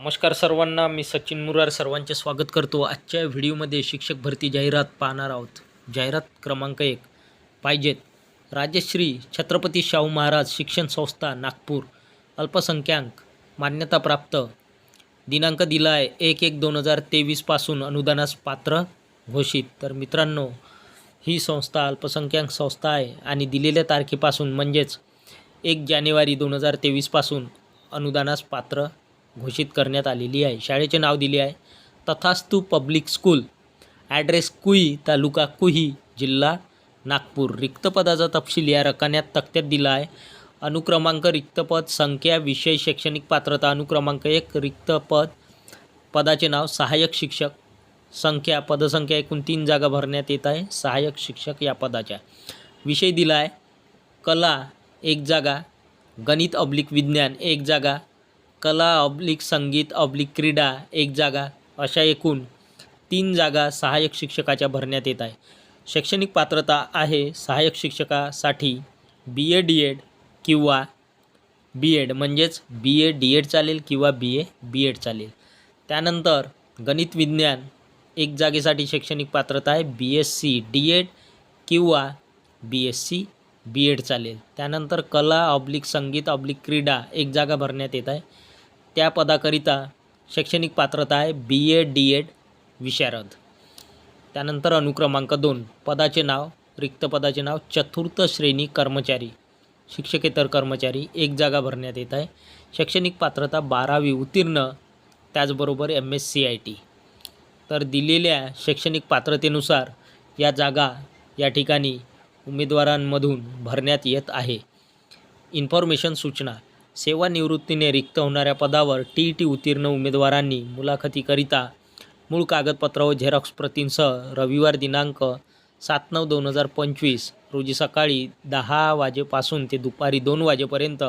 नमस्कार सर्वांना मी सचिन मुरार सर्वांचे स्वागत करतो. आजच्या व्हिडिओमध्ये शिक्षक भरती जाहिरात पाहणार आहोत. जाहिरात क्रमांक एक. पाहिजेत. राजश्री छत्रपती शाहू महाराज शिक्षण संस्था नागपूर. अल्पसंख्याक मान्यताप्राप्त. दिनांक दिला आहे एक एक दोन हजार तेवीसपासून अनुदानास पात्र घोषित. तर मित्रांनो ही संस्था अल्पसंख्याक संस्था आहे आणि दिलेल्या तारखेपासून म्हणजेच एक जानेवारी दोन हजार तेवीसपासून अनुदानास पात्र घोषित करण्यात आलेली आहे. शाळेचे नाव दिले आहे. तथास्तू पब्लिक स्कूल. ॲड्रेस कुई तालुका कुही जिल्हा नागपूर. रिक्तपदाचा तपशील या रकान्यात तक्त्यात दिला आहे. अनुक्रमांक रिक्तपद संख्या विषय शैक्षणिक पात्रता अनुक्रमांक एक रिक्तपद पदाचे नाव सहाय्यक शिक्षक. संख्या पदसंख्या एकूण तीन जागा भरण्यात येत आहे. सहाय्यक शिक्षक या पदाच्या. विषय दिला आहे. कला एक जागा गणित अब्लिक विज्ञान एक जागा कला ऑब्लिक संगीत ऑब्लिक क्रीडा एक जागा अशा एकूण तीन जागा सहाय्यक शिक्षकाच्या भरण्यात येत आहे. शैक्षणिक पात्रता आहे सहाय्यक शिक्षकासाठी बी ए डी एड किंवा बी एड म्हणजेच बी ए डी एड चालेल किंवा बी ए बी एड चालेल. त्यानंतर गणित विज्ञान एक जागेसाठी शैक्षणिक पात्रता आहे B S C D Ed किंवा B S C B Ed चालेल. त्यानंतर कला ऑब्लिक संगीत ऑब्लिक क्रीडा एक जागा भरण्यात येत आहे. त्या पदाकरिता शैक्षणिक पात्रता आहे बी एड डी एड विशारद. त्यानंतर अनुक्रमांक दोन पदाचे नाव रिक्त पदाचे नाव चतुर्थ श्रेणी कर्मचारी शिक्षकेतर कर्मचारी एक जागा भरण्यात येत आहे. शैक्षणिक पात्रता बारावी उत्तीर्ण त्याचबरोबर M S C I T तर दिलेल्या शैक्षणिक पात्रतेनुसार या जागा या ठिकाणी उमेदवारांमधून भरण्यात येत आहे. इन्फॉर्मेशन सूचना. सेवानिवृत्तीने रिक्त होणाऱ्या पदावर टी ई टी उत्तीर्ण उमेदवारांनी मुलाखतीकरिता मूळ कागदपत्र व झेरॉक्स प्रतींसह रविवार दिनांक सात नऊ दोन हजार पंचवीस रोजी सकाळी दहा वाजेपासून ते दुपारी दोन वाजेपर्यंत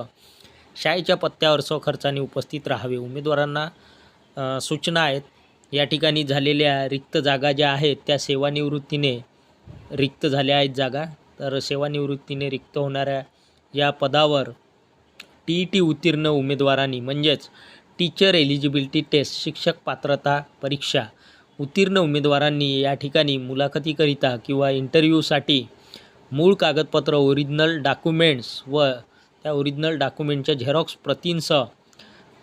शाळेच्या पत्त्यावर स्वखर्चाने उपस्थित राहावे. उमेदवारांना सूचना आहेत. या ठिकाणी झालेल्या रिक्त जागा ज्या आहेत त्या सेवानिवृत्तीने रिक्त झाल्या आहेत जागा. तर सेवानिवृत्तीने रिक्त होणाऱ्या या पदावर टी ई टी उत्तीर्ण उमेदवारांनी म्हणजेच टीचर एलिजिबिलिटी टेस्ट शिक्षक पात्रता परीक्षा. उत्तीर्ण उमेदवारांनी या ठिकाणी मुलाखतीकरिता किंवा इंटरव्ह्यूसाठी मूळ कागदपत्र ओरिजिनल डॉक्युमेंट्स व त्या ओरिजिनल डॉक्युमेंटच्या झेरॉक्स प्रतींसह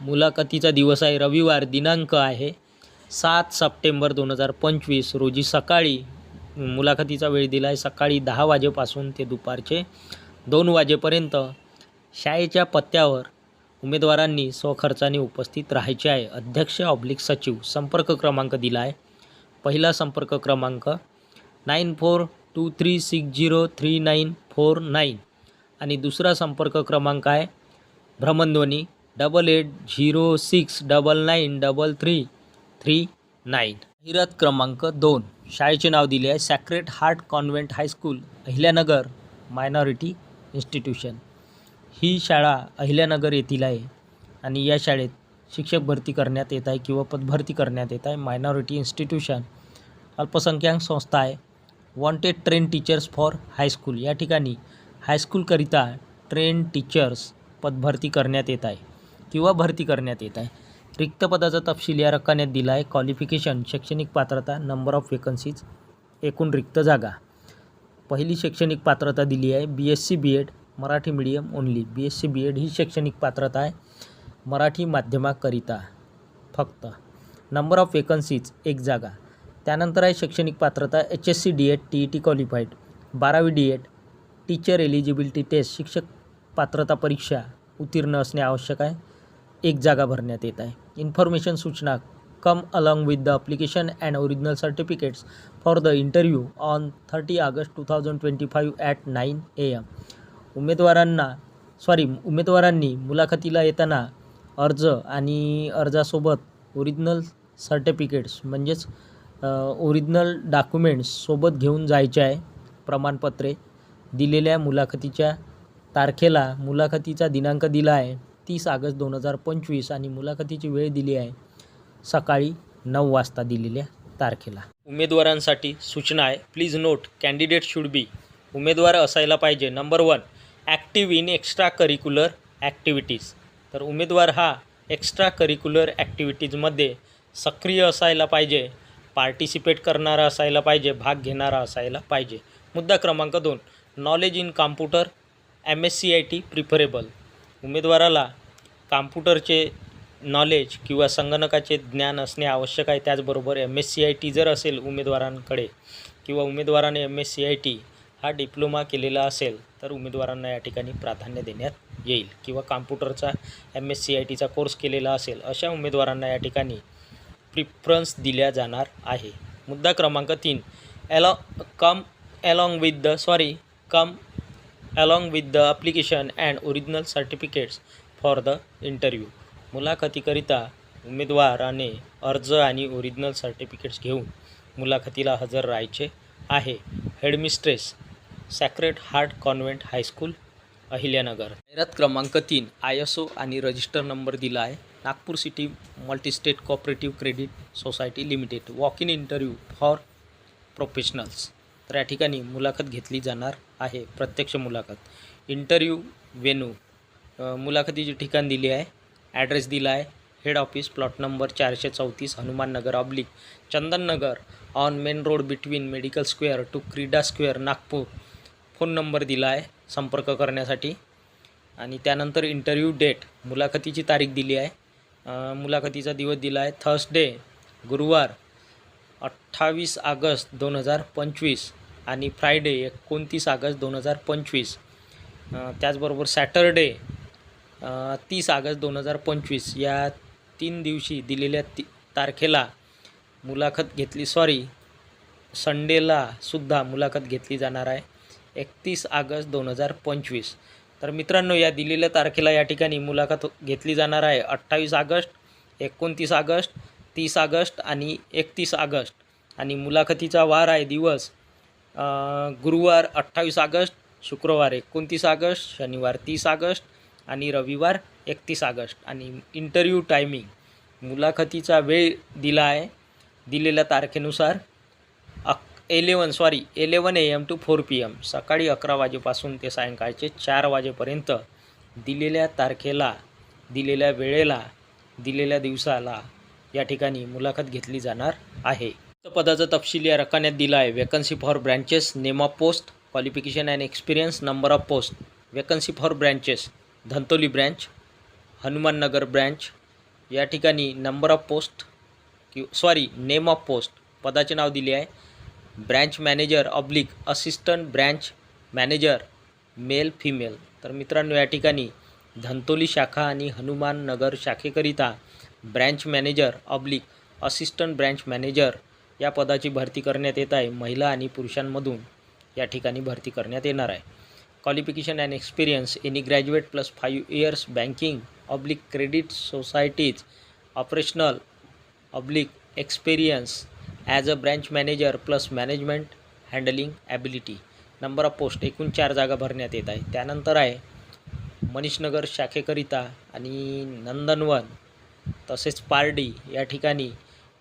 मुलाखतीचा दिवस आहे. रविवार दिनांक आहे. सात सप्टेंबर दोन हजार पंचवीस रोजी सकाळी मुलाखतीचा वेळ दिला आहे सकाळी दहा वाजेपासून ते दुपारचे दोन वाजेपर्यंत शाळेच्या पत्त्यावर उमेदवारांनी स्वखर्चाने उपस्थित राहायचे आहे. अध्यक्ष ऑब्लिक सचिव संपर्क क्रमांक दिला आहे पहिला संपर्क क्रमांक nine four two three six zero three nine four nine आणि दुसरा संपर्क क्रमांक आहे भ्रमणध्वनी double eight zero six double nine double three three nine जाहिरात क्रमांक दोन. शाळेचे नाव दिले आहे sacred heart convent high school Ahilyanagar minority institution ही शाळा अहिल्यानगर येथील आहे आणि या शाळेत शिक्षक भरती करण्यात येत आहे किंवा पदभरती करण्यात येत आहे. मायनॉरिटी इन्स्टिट्यूशन अल्पसंख्याक संस्था आहे. Wanted train teachers for high school या ठिकाणी हायस्कूलकरिता ट्रेन टीचर्स पदभरती करण्यात येत आहे किंवा भरती करण्यात येत आहे. रिक्त पदाचा तपशील या रकान्यात दिला आहे. क्वालिफिकेशन शैक्षणिक पात्रता नंबर ऑफ वेकन्सीज एकूण रिक्त जागा. पहिली शैक्षणिक पात्रता दिली आहे. B S C B Ed Marathi medium only B S C B Ed ही शैक्षणिक पात्रता आहे. मराठी माध्यमाकरिता फक्त. नंबर ऑफ वेकन्सीज एक जागा. त्यानंतर आहे शैक्षणिक पात्रता H S C D Ed T E T qualified बारावी D Ed teacher eligibility test शिक्षक पात्रता परीक्षा उत्तीर्ण असणे आवश्यक आहे. एक जागा भरण्यात येत आहे. इन्फॉर्मेशन सूचना come along with the application and original certificates for the interview on thirty August two thousand twenty five at nine A M उमेदवारांना सॉरी उमेदवारांनी मुलाखतीला येताना अर्ज आणि अर्जासोबत ओरिजिनल सर्टिफिकेट्स म्हणजेच ओरिजिनल डॉक्युमेंट्स सोबत घेऊन जायचे आहे प्रमाणपत्रे दिलेल्या मुलाखतीच्या तारखेला मुलाखतीचा दिनांक दिला आहे तीस ऑगस्ट दोन हजार पंचवीस आणि मुलाखतीची वेळ दिली आहे सकाळी नऊ वाजता दिलेल्या तारखेला. उमेदवारांसाठी सूचना आहे. Please note candidate should be उमेदवार असायला पाहिजे. Number one active in extra curricular activities तर उमेदवार हा एक्स्ट्रा करिक्युलर ॲक्टिव्हिटीजमध्ये सक्रिय असायला पाहिजे पार्टिसिपेट करणारा असायला पाहिजे भाग घेणारा असायला पाहिजे. मुद्दा क्रमांक दोन knowledge in computer M S C I T preferable उमेदवाराला कॉम्प्युटरचे नॉलेज किंवा संगणकाचे ज्ञान असणे आवश्यक आहे त्याचबरोबर M S C I T जर असेल उमेदवारांकडे किंवा उमेदवाराने M S C I T हा डिप्लोमा केलेला असेल तर उमेदवारांना या ठिकाणी प्राधान्य देण्यात येईल. किंवा कॉम्प्युटरचा एम एस सी आय टीचा कोर्स केलेला असेल अशा उमेदवारांना या ठिकाणी प्रिफरन्स दिल्या जाणार आहे. मुद्दा क्रमांक तीन. ॲलॉ come along with the sorry come along with the application and original certificates for the interview मुलाखतीकरिता उमेदवाराने अर्ज आणि ओरिजिनल सर्टिफिकेट्स घेऊन मुलाखतीला हजर राहायचे आहे. Headmistress sacred heart convent high school Ahilyanagar. जाहिरात क्रमांक तीन आय एस ओ आणि रजिस्टर नंबर दिला आहे. Nagpur city multistate cooperative credit society limited. Walk in interview for professionals. तर या ठिकाणी मुलाखत घेतली जाणार आहे. प्रत्यक्ष मुलाखत. इंटरव्ह्यू वेनू मुलाखतीचे ठिकाण दिले आहे. ॲड्रेस दिला आहे. हेड ऑफिस प्लॉट नंबर चारशे चौतीस Hanuman Nagar oblique. Chandan Nagar on main road between medical square to Krida square Nagpur. Phone number दिला आहे संपर्क करण्यासाठी. आणि त्यानंतर इंटरव्ह्यू डेट मुलाखतीची तारीख दिली आहे. मुलाखतीचा दिवस दिला आहे थर्सडे गुरुवार अठ्ठावीस ऑगस्ट दोन हजार पंचवीस आणि फ्रायडे एकोणतीस ऑगस्ट दोन हजार पंचवीस. त्याचबरोबर सॅटरडे तीस ऑगस्ट दोन हजार पंचवीस. या तीन दिवशी दिलेल्या ती तारखेला मुलाखत घेतली सॉरी संडेला सुद्धा मुलाखत घेतली जाणार आहे. एकतीस ऑगस्ट दोन हजार पंचवीस. तर मित्रांनो या दिलेल्या तारखेला या ठिकाणी मुलाखत घेतली जाणार आहे. अठ्ठावीस ऑगस्ट एकोणतीस ऑगस्ट तीस ऑगस्ट आणि एकतीस ऑगस्ट. आणि मुलाखतीचा वार आहे दिवस गुरुवार अठ्ठावीस ऑगस्ट शुक्रवार एकोणतीस ऑगस्ट शनिवार तीस ऑगस्ट आणि रविवार एकतीस ऑगस्ट. आणि इंटरव्ह्यू टायमिंग मुलाखतीचा वेळ दिला आहे दिलेल्या तारखेनुसार. Eleven sorry eleven A M to four P M सकाळी अकरा वाजेपासून ते सायंकाळचे चार वाजेपर्यंत दिलेल्या तारखेला दिलेल्या वेळेला दिलेल्या दिवसाला या ठिकाणी मुलाखत घेतली जाणार आहे. पदाचा तपशील या रकान्यात दिला आहे. Vacancy for branches name of post qualification and experience number of post vacancy for branches Dhantoli branch Hanumannagar branch या ठिकाणी नंबर ऑफ पोस्ट कि सॉरी नेम ऑफ पोस्ट पदाचे नाव दिले आहे. Branch manager oblique assistant branch manager male female. तर मित्रांनो या ठिकाणी धंतोली शाखा आणि Hanuman Nagar शाखेकरिता branch manager oblique assistant branch manager या पदाची भरती करण्यात येत आहे. महिला आणि पुरुषांमधून या ठिकाणी भरती करण्यात येणार आहे. Qualification and experience any graduate plus five years banking oblique credit societies operational oblique experience as a branch manager plus management handling ability number of post एकूण चार जागा भरण्यात येत आहे. त्यानंतर आहे मनीषनगर शाखेकरिता आणि नंदनवन तसेच पारडी या ठिकाणी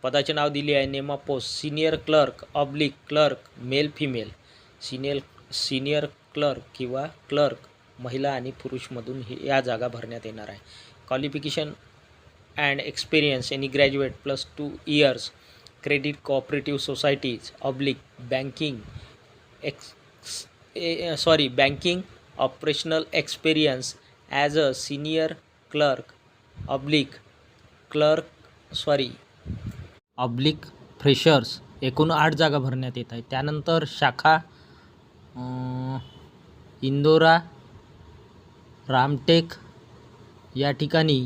पदाचे नाव दिले आहे. Name of post senior clerk oblique clerk male female senior senior clerk किंवा क्लर्क महिला आणि पुरुषमधून हे या जागा भरण्यात येणार आहे. Qualification and experience any graduate plus two years credit cooperative societies oblique banking ex sorry banking operational experience as a senior clerk oblique clerk sorry oblique freshers एकूण आठ जागा भरण्यात येत आहे त्यानंतर शाखा इंदोरा रामटेक या ठिकाणी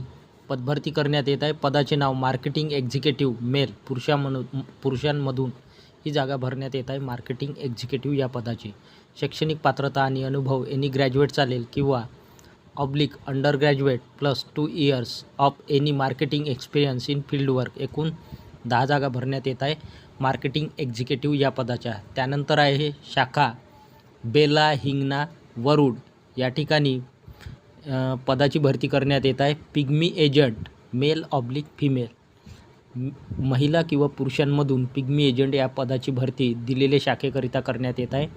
पदभरती करण्यात येत आहे. पदाचे नाव मार्केटिंग एक्झिक्युटिव्ह मेल पुरुषामधून पुरुषांमधून ही जागा भरण्यात येत आहे. मार्केटिंग एक्झिक्युटिव्ह या पदाची शैक्षणिक पात्रता आणि अनुभव एनी ग्रॅज्युएट चालेल किंवा oblique under graduate plus two years of any marketing experience in field work एकूण दहा जागा भरण्यात येत आहे. मार्केटिंग एक्झिक्युटिव्ह या पदाच्या त्यानंतर आहे शाखा बेला हिंगणा वरुड. या ठिकाणी पदाची भरती करण्यात येत आहे. Pigmy agent male oblique female. महिला किंवा पुरुषांमधून पिग्मी एजंट या पदाची भरती दिलेल्या शाखेकरिता करण्यात येत आहे.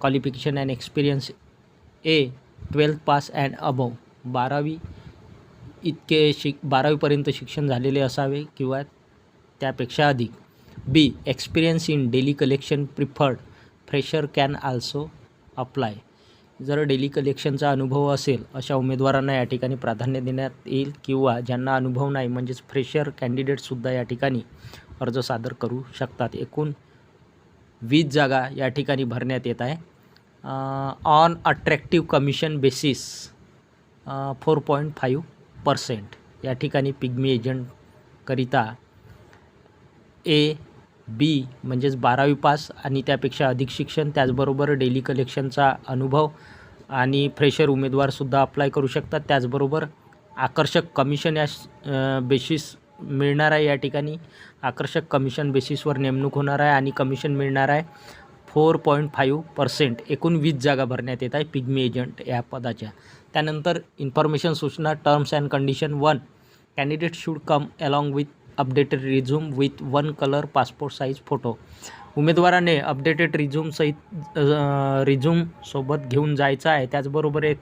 Qualification and experience A twelfth pass and above बारावी इतके शिक बारावीपर्यंत शिक्षण झालेले असावे किंवा त्यापेक्षा अधिक. B experience in daily collection preferred fresher can also apply जर डेली कलेक्शनचा अनुभव असेल अशा उमेदवारांना या ठिकाणी प्राधान्य देण्यात येईल किंवा ज्यांना अनुभव नाही म्हणजेच फ्रेशर कॅन्डिडेटसुद्धा या ठिकाणी अर्ज सादर करू शकतात. एकूण वीस जागा या ठिकाणी भरण्यात येत आहे. On attractive commission basis four point five percent या ठिकाणी पिग्मी एजंटकरिता ए बी म्हणजेच बारावी पास आणि त्यापेक्षा अधिक शिक्षण त्याचबरोबर डेली कलेक्शनचा अनुभव आणि फ्रेशर उमेदवारसुद्धा अप्लाय करू शकतात. त्याचबरोबर आकर्षक कमिशन या बेसिस मिळणार आहे या ठिकाणी. आकर्षक कमिशन बेसिसवर नेमणूक होणार आहे आणि कमिशन मिळणार आहे फोर पॉईंट फाईव्ह पर्सेंट एकूण वीस जागा भरण्यात येत आहे पिग्मी एजंट या पदाच्या. त्यानंतर इन्फॉर्मेशन सूचना terms and condition one candidate should come along with updated resume with one colour passport size photo उमेदवाराने अपडेटेड रिझ्यूमसहित रिझ्यूम सोबत घेऊन जायचं आहे. त्याचबरोबर एक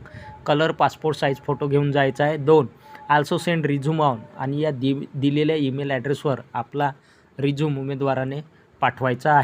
कलर पासपोर्ट साईज फोटो घेऊन जायचा आहे. दोन आल्सो सेंड रिझ्यूम ऑन आणि या दि दिलेल्या ईमेल ॲड्रेसवर आपला रिझ्यूम उमेदवाराने पाठवायचा आहे.